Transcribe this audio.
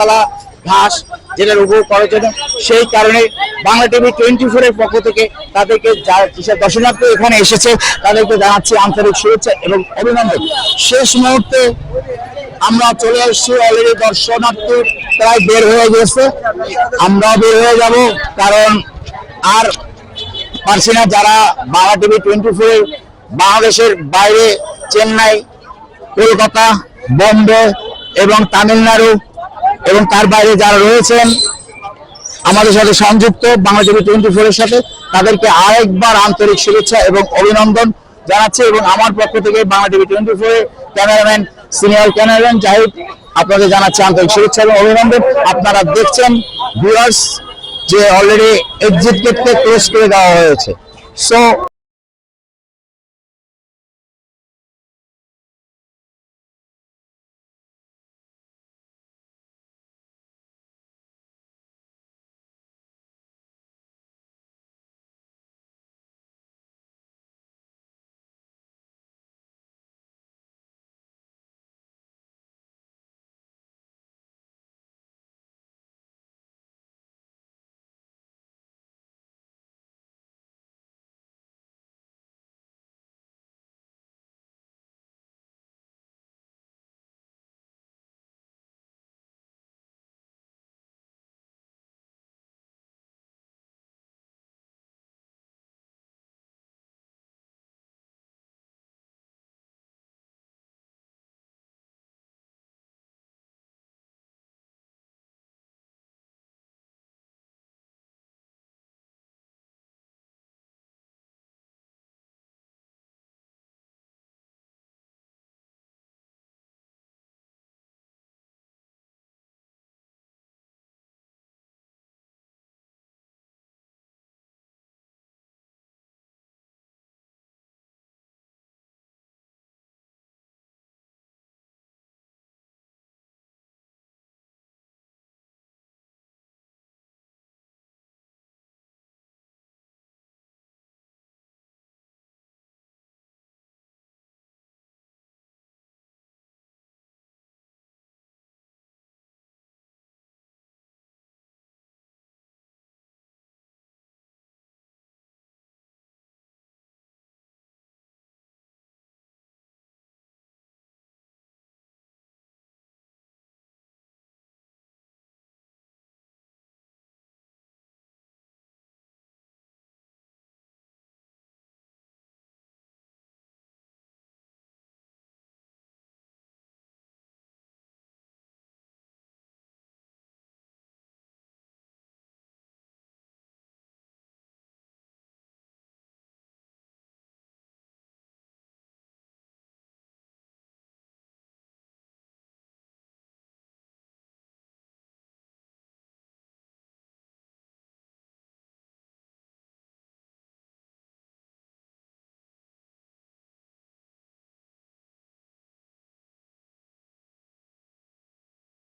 গাছপালা ঘাস যেটার উপভোগ করার জন্য। সেই কারণে বাংলা টিভি টোয়েন্টি ফোর এর পক্ষ থেকে তাদেরকে যা- যেসব দর্শনার্থী এখানে এসেছে, তাদেরকে জানাচ্ছি আন্তরিক শুভেচ্ছা এবং অভিনন্দন। শেষ মুহূর্তে আমরা চলে এসেছি অলরেডি দর্শনার্থী প্রায় বের হয়ে গেছে। আমরাও বের হয়ে যাব, কারণ আর পারছি না যারা বাংলা টিভি টোয়েন্টি ফোর বাংলাদেশের বাইরে, চেন্নাই, কলকাতা, বম্বে এবং তামিলনাড়ু এবং তার বাইরে যারা রয়েছেন আমাদের সাথে সংযুক্ত বাংলা টিভি টোয়েন্টি ফোর এর সাথে, তাদেরকে আরেকবার আন্তরিক শুভেচ্ছা এবং অভিনন্দন জানাচ্ছি এবং আমার পক্ষ থেকে Bangla TV twenty four cameraman, senior cameraman Zahid আপনাদের জানাচ্ছি আন্তরিক শুভেচ্ছা এবং অভিনন্দন। আপনারা দেখছেন ভিউয়ার্স যে অলরেডি এক্সিট গেটকে ক্লোজ করে দেওয়া হয়েছে। সো